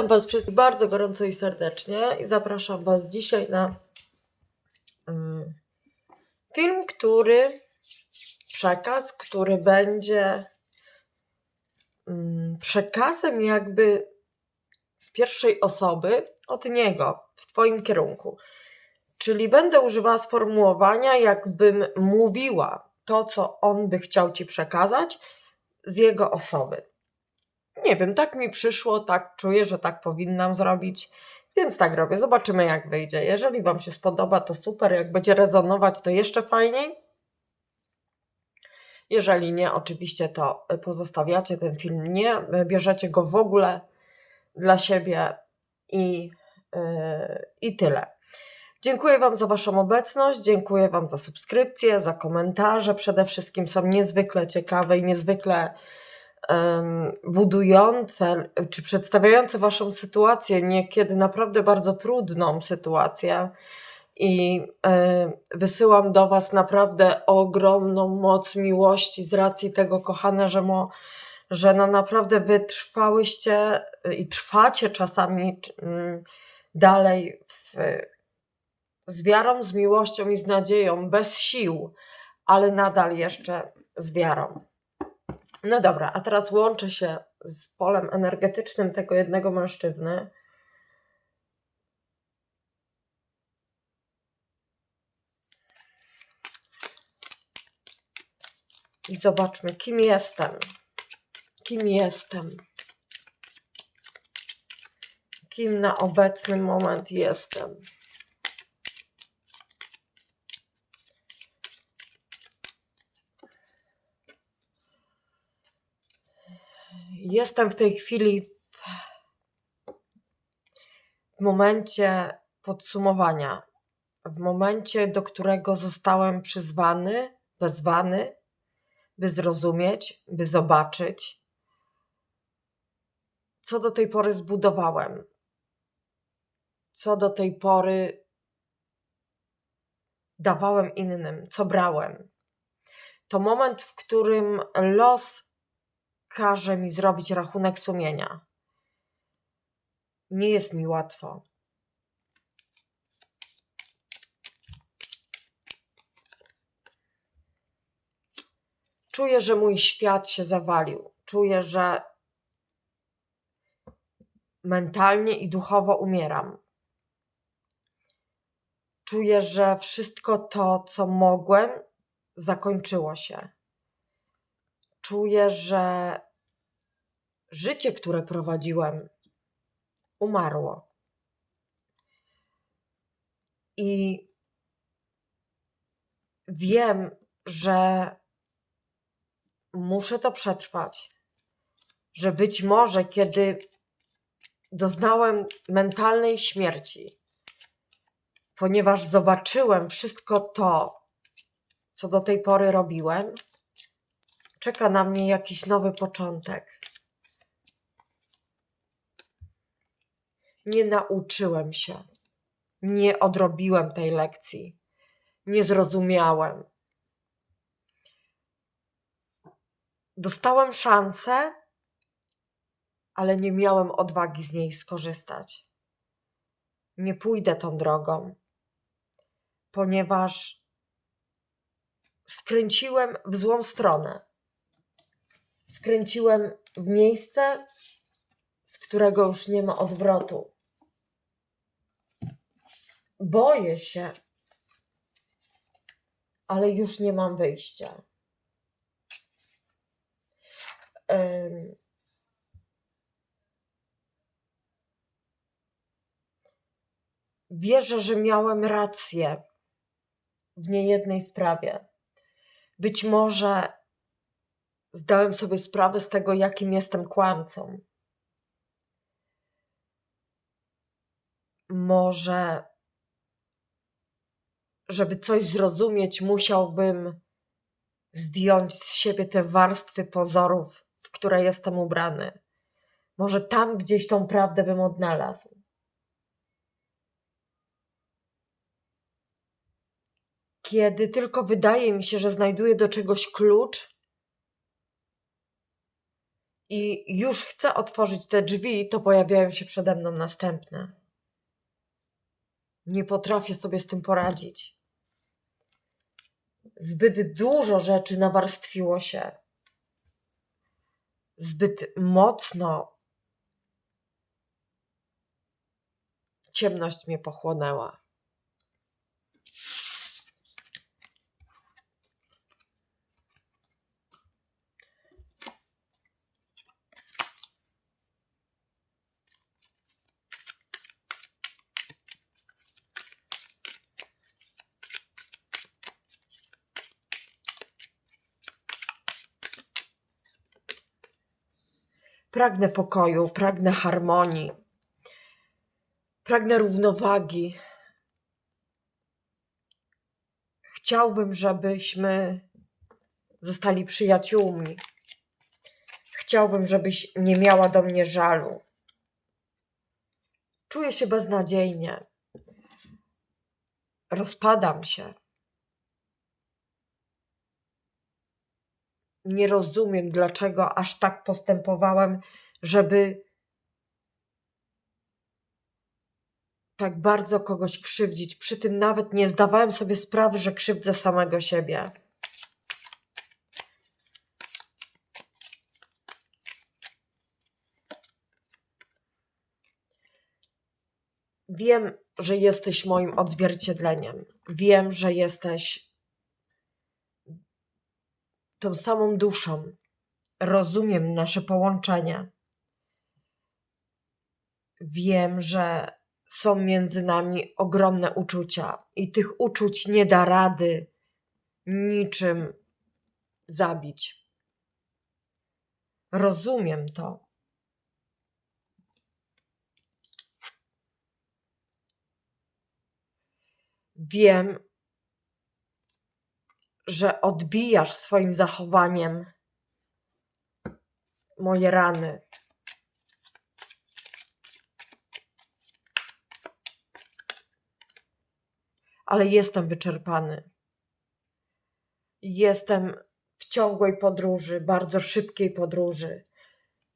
Witam Was wszystkich bardzo gorąco i serdecznie i zapraszam Was dzisiaj na mm, film, który przekaz, który będzie mm, przekazem jakby z pierwszej osoby od niego w Twoim kierunku. Czyli będę używała sformułowania, jakbym mówiła to, co on by chciał Ci przekazać z jego osoby. Nie wiem, tak mi przyszło, tak czuję, że tak powinnam zrobić, więc tak robię. Zobaczymy, jak wyjdzie. Jeżeli Wam się spodoba, to super. Jak będzie rezonować, to jeszcze fajniej. Jeżeli nie, oczywiście to pozostawiacie ten film, nie bierzecie go w ogóle dla siebie i, yy, i tyle. Dziękuję Wam za Waszą obecność, dziękuję Wam za subskrypcję, za komentarze. Przede wszystkim są niezwykle ciekawe i niezwykle budujące czy przedstawiające Waszą sytuację, niekiedy naprawdę bardzo trudną sytuację. I e, wysyłam do Was naprawdę ogromną moc miłości z racji tego, kochane, że, mo, że no naprawdę wytrwałyście i trwacie czasami mm, dalej w, z wiarą, z miłością i z nadzieją, bez sił, ale nadal jeszcze z wiarą. No dobra, a teraz łączę się z polem energetycznym tego jednego mężczyzny. I zobaczmy, kim jestem. Kim jestem. Kim na obecny moment jestem. Jestem w tej chwili w, w momencie podsumowania, w momencie, do którego zostałem przyzwany, wezwany, by zrozumieć, by zobaczyć, co do tej pory zbudowałem, co do tej pory dawałem innym, co brałem. To moment, w którym los każe mi zrobić rachunek sumienia. Nie jest mi łatwo. Czuję, że mój świat się zawalił. Czuję, że mentalnie i duchowo umieram. Czuję, że wszystko to, co mogłem, zakończyło się czuję, że życie, które prowadziłem, umarło. I wiem, że muszę to przetrwać, że być może, kiedy doznałem mentalnej śmierci, ponieważ zobaczyłem wszystko to, co do tej pory robiłem, czeka na mnie jakiś nowy początek. Nie nauczyłem się, nie odrobiłem tej lekcji, nie zrozumiałem. Dostałem szansę, ale nie miałem odwagi z niej skorzystać. Nie pójdę tą drogą, ponieważ skręciłem w złą stronę skręciłem w miejsce, z którego już nie ma odwrotu. Boję się, ale już nie mam wyjścia. Ym. Wierzę, że miałem rację w niejednej sprawie. Być może zdałem sobie sprawę z tego, jakim jestem kłamcą. Może, żeby coś zrozumieć, musiałbym zdjąć z siebie te warstwy pozorów, w które jestem ubrany. Może tam gdzieś tą prawdę bym odnalazł. Kiedy tylko wydaje mi się, że znajduję do czegoś klucz, i już chcę otworzyć te drzwi, to pojawiają się przede mną następne. Nie potrafię sobie z tym poradzić. Zbyt dużo rzeczy nawarstwiło się. Zbyt mocno ciemność mnie pochłonęła. Pragnę pokoju, pragnę harmonii, pragnę równowagi. Chciałbym, żebyśmy zostali przyjaciółmi. Chciałbym, żebyś nie miała do mnie żalu. Czuję się beznadziejnie. Rozpadam się. Nie rozumiem, dlaczego aż tak postępowałem, żeby tak bardzo kogoś krzywdzić. Przy tym nawet nie zdawałem sobie sprawy, że krzywdzę samego siebie. Wiem, że jesteś moim odzwierciedleniem. Wiem, że jesteś tą samą duszą. Rozumiem nasze połączenie. Wiem, że są między nami ogromne uczucia i tych uczuć nie da rady niczym zabić. Rozumiem to. Wiem, że odbijasz swoim zachowaniem moje rany. Ale jestem wyczerpany. Jestem w ciągłej podróży, bardzo szybkiej podróży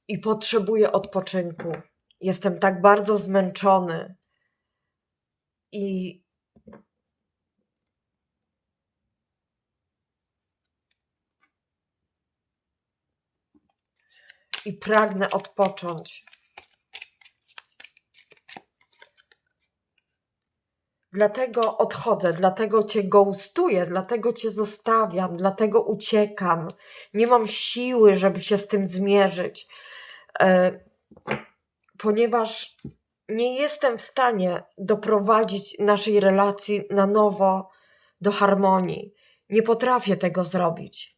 i potrzebuję odpoczynku. Jestem tak bardzo zmęczony i i pragnę odpocząć. Dlatego odchodzę, dlatego cię ghostuję, dlatego cię zostawiam, dlatego uciekam. Nie mam siły, żeby się z tym zmierzyć, e, ponieważ nie jestem w stanie doprowadzić naszej relacji na nowo do harmonii. Nie potrafię tego zrobić.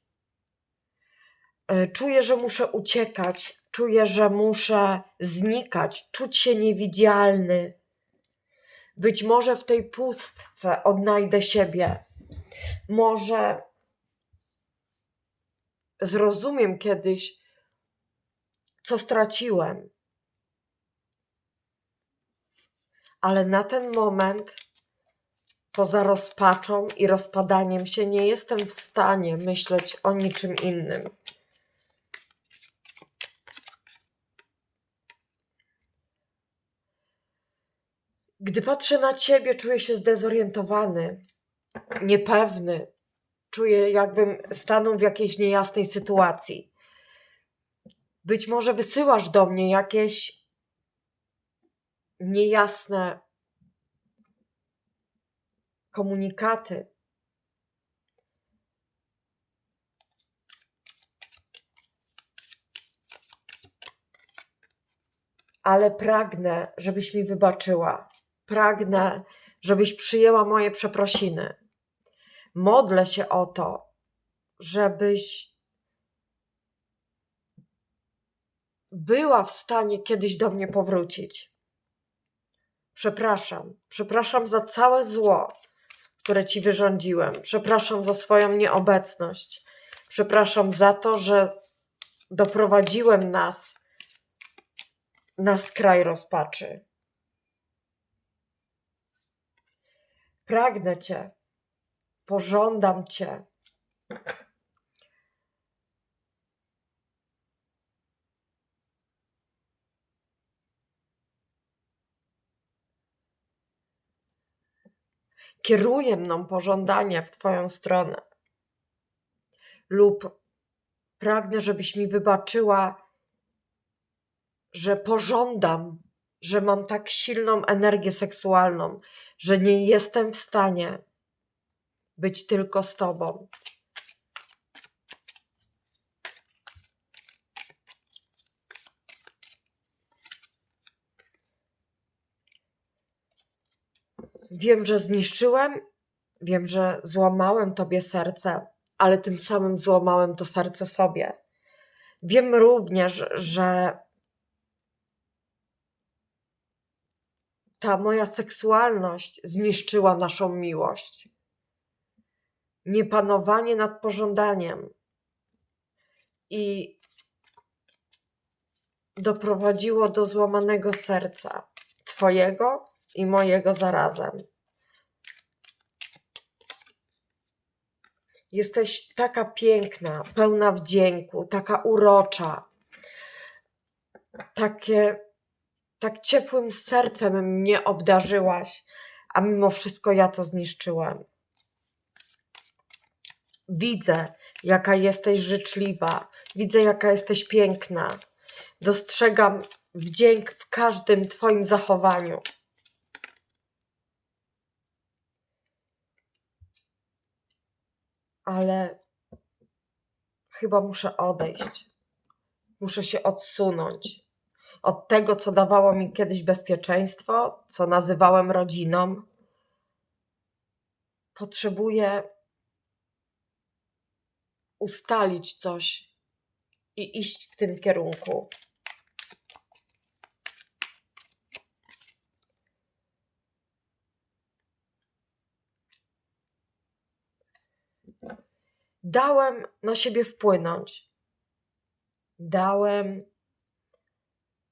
E, czuję, że muszę uciekać, czuję, że muszę znikać, czuć się niewidzialny. Być może w tej pustce odnajdę siebie. Może zrozumiem kiedyś, co straciłem. Ale na ten moment, poza rozpaczą i rozpadaniem się, nie jestem w stanie myśleć o niczym innym. Gdy patrzę na ciebie, czuję się zdezorientowany, niepewny. Czuję, jakbym stanął w jakiejś niejasnej sytuacji. Być może wysyłasz do mnie jakieś niejasne komunikaty. Ale pragnę, żebyś mi wybaczyła pragnę, żebyś przyjęła moje przeprosiny. Modlę się o to, żebyś była w stanie kiedyś do mnie powrócić. Przepraszam, przepraszam za całe zło, które ci wyrządziłem. Przepraszam za swoją nieobecność. Przepraszam za to, że doprowadziłem nas na skraj rozpaczy. Pragnę Cię, pożądam Cię. kieruję mną pożądanie w Twoją stronę. Lub pragnę, żebyś mi wybaczyła, że pożądam że mam tak silną energię seksualną, że nie jestem w stanie być tylko z Tobą. Wiem, że zniszczyłem, wiem, że złamałem Tobie serce, ale tym samym złamałem to serce sobie. Wiem również, że ta moja seksualność zniszczyła naszą miłość. Niepanowanie nad pożądaniem i doprowadziło do złamanego serca Twojego i mojego zarazem. Jesteś taka piękna, pełna wdzięku, taka urocza, takie, tak ciepłym sercem mnie obdarzyłaś, a mimo wszystko ja to zniszczyłem. Widzę, jaka jesteś życzliwa, widzę, jaka jesteś piękna. Dostrzegam wdzięk w każdym Twoim zachowaniu. ale chyba muszę odejść. Muszę się odsunąć od tego, co dawało mi kiedyś bezpieczeństwo, co nazywałem rodziną. Potrzebuję ustalić coś i iść w tym kierunku. dałem na siebie wpłynąć. Dałem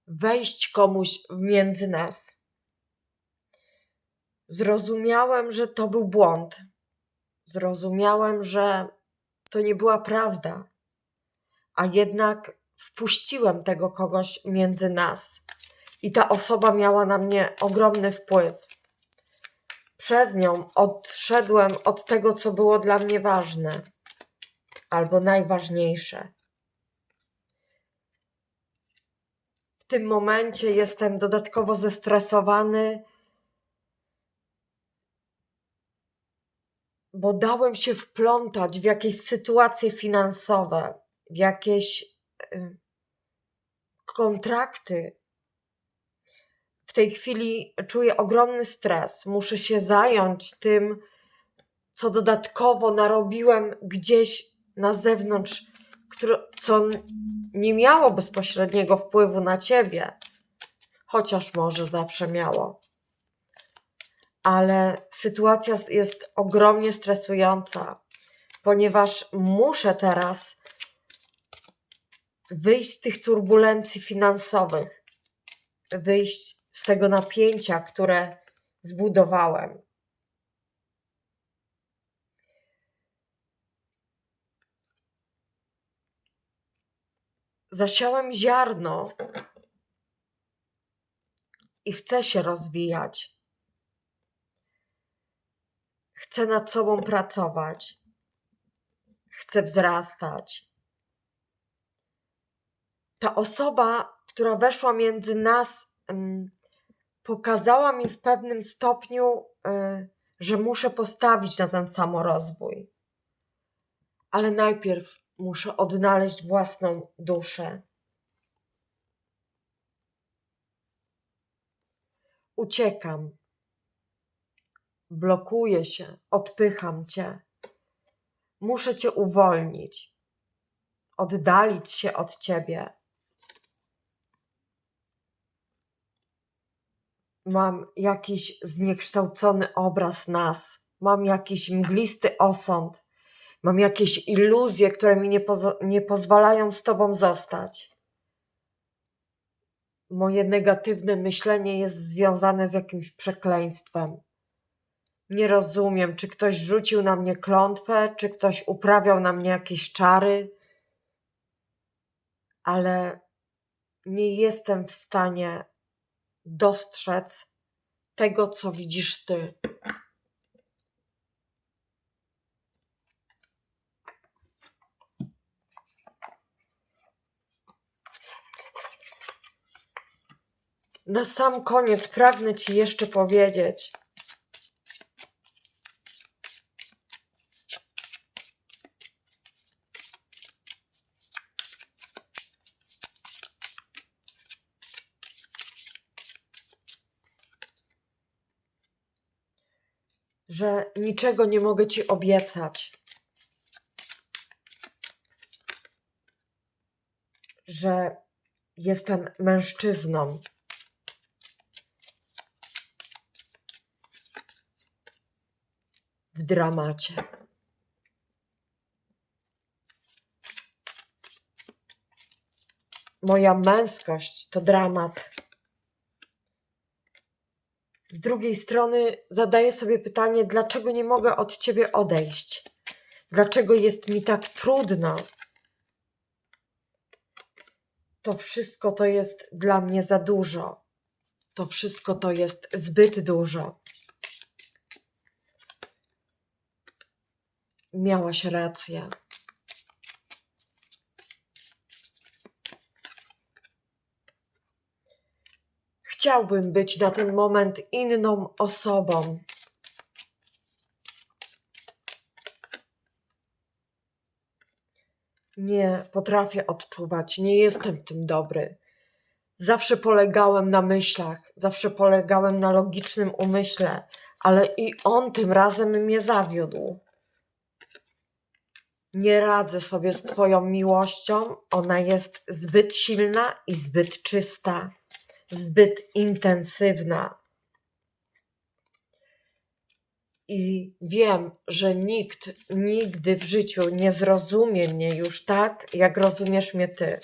wejść komuś między nas. Zrozumiałem, że to był błąd. Zrozumiałem, że to nie była prawda, a jednak wpuściłem tego kogoś między nas. I ta osoba miała na mnie ogromny wpływ. Przez nią odszedłem od tego, co było dla mnie ważne albo najważniejsze. Tym momencie jestem dodatkowo zestresowany, bo dałem się wplątać w jakieś sytuacje finansowe, w jakieś y, kontrakty. W tej chwili czuję ogromny stres. Muszę się zająć tym, co dodatkowo narobiłem gdzieś na zewnątrz, które, co nie miało bezpośredniego wpływu na ciebie, chociaż może zawsze miało. Ale sytuacja jest ogromnie stresująca, ponieważ muszę teraz wyjść z tych turbulencji finansowych, wyjść z tego napięcia, które zbudowałem. Zasiałem ziarno i chcę się rozwijać. Chcę nad sobą pracować. Chcę wzrastać. Ta osoba, która weszła między nas, pokazała mi w pewnym stopniu, y, że muszę postawić na ten samorozwój. Ale najpierw Muszę odnaleźć własną duszę. Uciekam. Blokuję się, odpycham cię. Muszę cię uwolnić, oddalić się od ciebie. Mam jakiś zniekształcony obraz nas, mam jakiś mglisty osąd, Mam jakieś iluzje, które mi nie, pozo- nie pozwalają z Tobą zostać. Moje negatywne myślenie jest związane z jakimś przekleństwem. Nie rozumiem, czy ktoś rzucił na mnie klątwę, czy ktoś uprawiał na mnie jakieś czary, ale nie jestem w stanie dostrzec tego, co widzisz Ty. Na sam koniec pragnę Ci jeszcze powiedzieć, że niczego nie mogę Ci obiecać. Że jestem mężczyzną. W dramacie. Moja męskość to dramat. Z drugiej strony zadaję sobie pytanie, dlaczego nie mogę od ciebie odejść? Dlaczego jest mi tak trudno? To wszystko to jest dla mnie za dużo. To wszystko to jest zbyt dużo. Miałaś rację. Chciałbym być na ten moment inną osobą. Nie potrafię odczuwać, nie jestem w tym dobry. Zawsze polegałem na myślach, zawsze polegałem na logicznym umyśle, ale i on tym razem mnie zawiódł. Nie radzę sobie z Twoją miłością, ona jest zbyt silna i zbyt czysta zbyt intensywna. I wiem, że nikt nigdy w życiu nie zrozumie mnie już tak, jak rozumiesz mnie ty.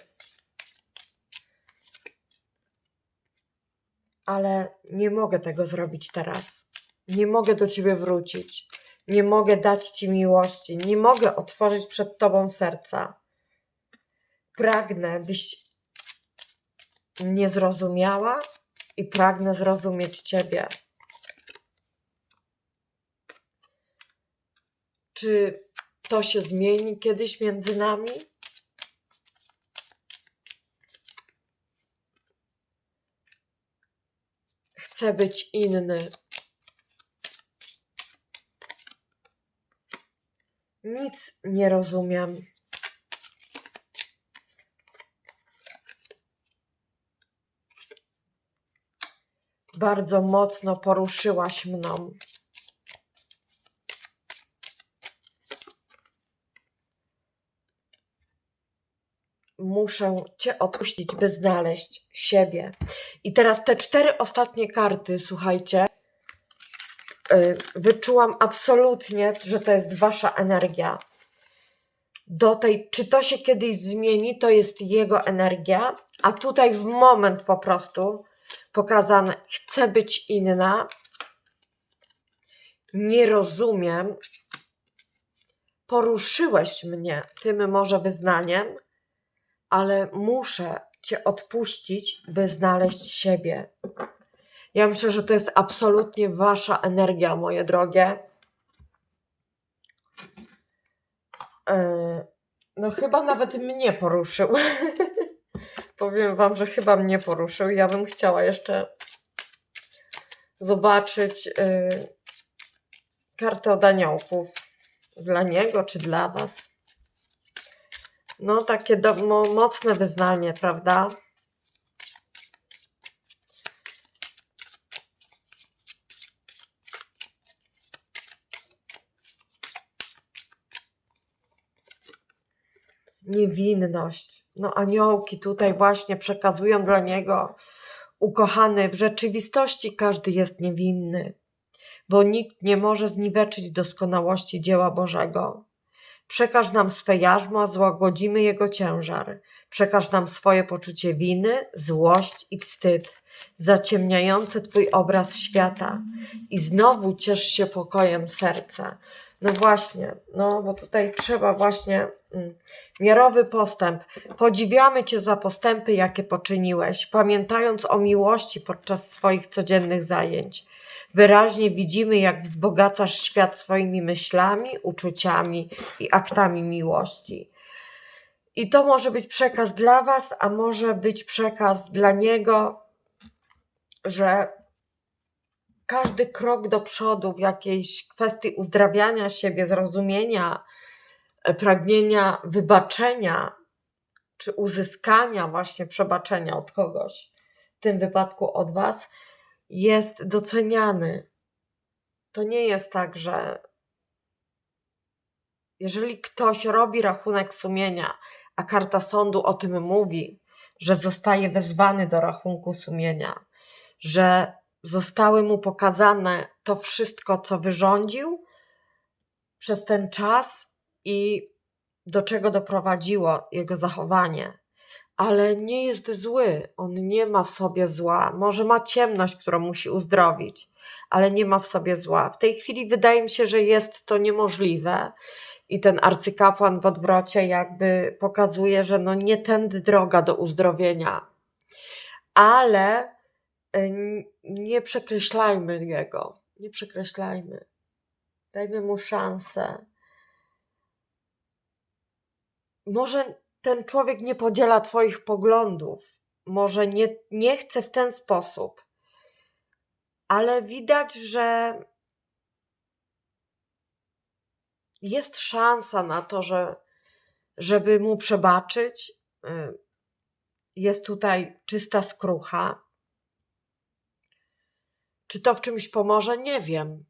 Ale nie mogę tego zrobić teraz. Nie mogę do ciebie wrócić. Nie mogę dać ci miłości. Nie mogę otworzyć przed tobą serca. Pragnę, byś nie zrozumiała i pragnę zrozumieć Ciebie. Czy to się zmieni kiedyś między nami? Chcę być inny. Nic nie rozumiem. bardzo mocno poruszyłaś mną. Muszę Cię odpuścić, by znaleźć siebie. I teraz te cztery ostatnie karty, słuchajcie, wyczułam absolutnie, że to jest Wasza energia. Do tej, czy to się kiedyś zmieni, to jest jego energia, a tutaj w moment po prostu pokazane, chcę być inna, nie rozumiem, poruszyłeś mnie tym może wyznaniem, ale muszę Cię odpuścić, by znaleźć siebie. Ja myślę, że to jest absolutnie Wasza energia, moje drogie. E, no, chyba nawet mnie poruszył. powiem Wam, że chyba mnie poruszył. Ja bym chciała jeszcze zobaczyć yy, kartę od aniołków. Dla niego czy dla Was. No, takie do, mo, mocne wyznanie, prawda? Niewinność no aniołki tutaj właśnie przekazują dla niego, ukochany, w rzeczywistości każdy jest niewinny, bo nikt nie może zniweczyć doskonałości dzieła Bożego. Przekaż nam swe jarzmo, a złagodzimy jego ciężar. Przekaż nam swoje poczucie winy, złość i wstyd, zaciemniające Twój obraz świata. I znowu ciesz się pokojem serca. No właśnie, no bo tutaj trzeba właśnie miarowy postęp. Podziwiamy Cię za postępy, jakie poczyniłeś, pamiętając o miłości podczas swoich codziennych zajęć. Wyraźnie widzimy, jak wzbogacasz świat swoimi myślami, uczuciami i aktami miłości. I to może być przekaz dla Was, a może być przekaz dla Niego. że każdy krok do przodu w jakiejś kwestii uzdrawiania siebie, zrozumienia, pragnienia wybaczenia, czy uzyskania właśnie przebaczenia od kogoś, w tym wypadku od Was, jest doceniany. To nie jest tak, że jeżeli ktoś robi rachunek sumienia, a karta sądu o tym mówi, że zostaje wezwany do rachunku sumienia, że zostały mu pokazane to wszystko, co wyrządził przez ten czas i do czego doprowadziło jego zachowanie. Ale nie jest zły, on nie ma w sobie zła. Może ma ciemność, którą musi uzdrowić, ale nie ma w sobie zła. W tej chwili wydaje mi się, że jest to niemożliwe i ten arcykapłan w odwrocie jakby pokazuje, że no nie tędy droga do uzdrowienia. Ale y, nie przekreślajmy jego, nie przekreślajmy. Dajmy mu szansę. Może ten człowiek nie podziela Twoich poglądów, może nie, nie chce w ten sposób, ale widać, że jest szansa na to, że, żeby mu przebaczyć. Y, jest tutaj czysta skrucha. Czy to w czymś pomoże? Nie wiem.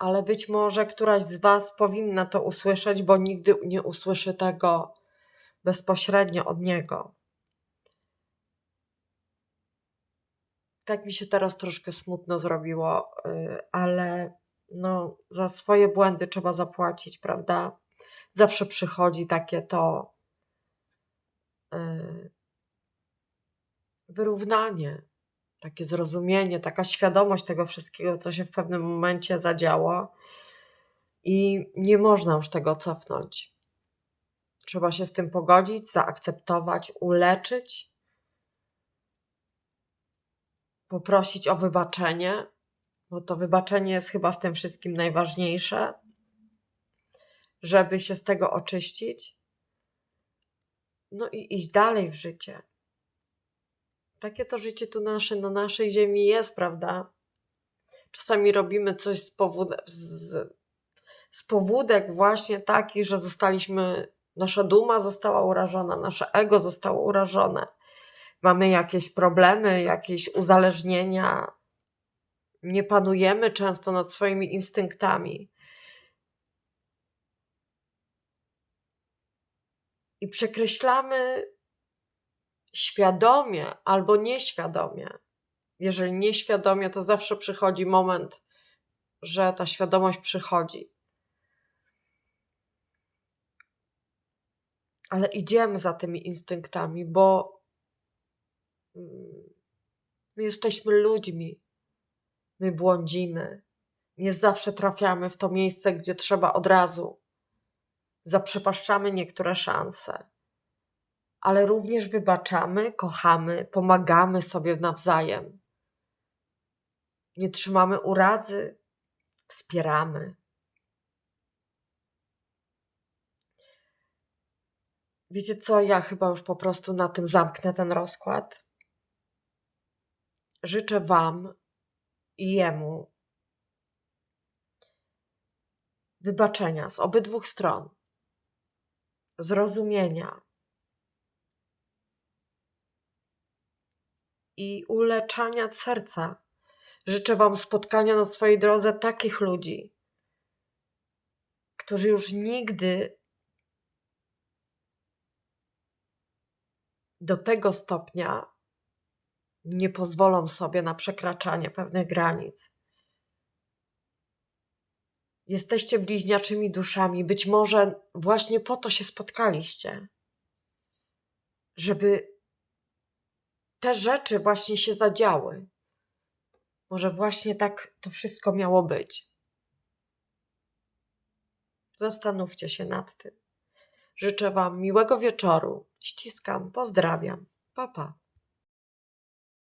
Ale być może któraś z Was powinna to usłyszeć, bo nigdy nie usłyszy tego bezpośrednio od niego. Tak mi się teraz troszkę smutno zrobiło, y, ale no, za swoje błędy trzeba zapłacić, prawda? Zawsze przychodzi takie to yy, wyrównanie, takie zrozumienie, taka świadomość tego wszystkiego, co się w pewnym momencie zadziało, i nie można już tego cofnąć. Trzeba się z tym pogodzić, zaakceptować, uleczyć, poprosić o wybaczenie, bo to wybaczenie jest chyba w tym wszystkim najważniejsze, żeby się z tego oczyścić. No i iść dalej w życie. Takie to życie tu nasze, na naszej ziemi jest, prawda? Czasami robimy coś z, powód, z, z powódek właśnie taki, że zostaliśmy, nasza duma została urażona, nasze ego zostało urażone. Mamy jakieś problemy, jakieś uzależnienia, nie panujemy często nad swoimi instynktami. I przekreślamy świadomie albo nieświadomie. Jeżeli nieświadomie, to zawsze przychodzi moment, że ta świadomość przychodzi. Ale idziemy za tymi instynktami, bo mm, my jesteśmy ludźmi. My błądzimy. Nie zawsze trafiamy w to miejsce, gdzie trzeba od razu. Zaprzepaszczamy niektóre szanse. Ale również wybaczamy, kochamy, pomagamy sobie nawzajem. Nie trzymamy urazy, wspieramy. Wiecie co, ja chyba już po prostu na tym zamknę ten rozkład. Życzę Wam i jemu wybaczenia z obydwu stron, zrozumienia i uleczania serca. Życzę Wam spotkania na swojej drodze takich ludzi, którzy już nigdy do tego stopnia nie pozwolą sobie na przekraczanie pewnych granic. Jesteście bliźniaczymi duszami, być może właśnie po to się spotkaliście, żeby te rzeczy właśnie się zadziały. Może właśnie tak to wszystko miało być. Zastanówcie się nad tym. Życzę Wam miłego wieczoru. Ściskam, pozdrawiam. Papa. Pa.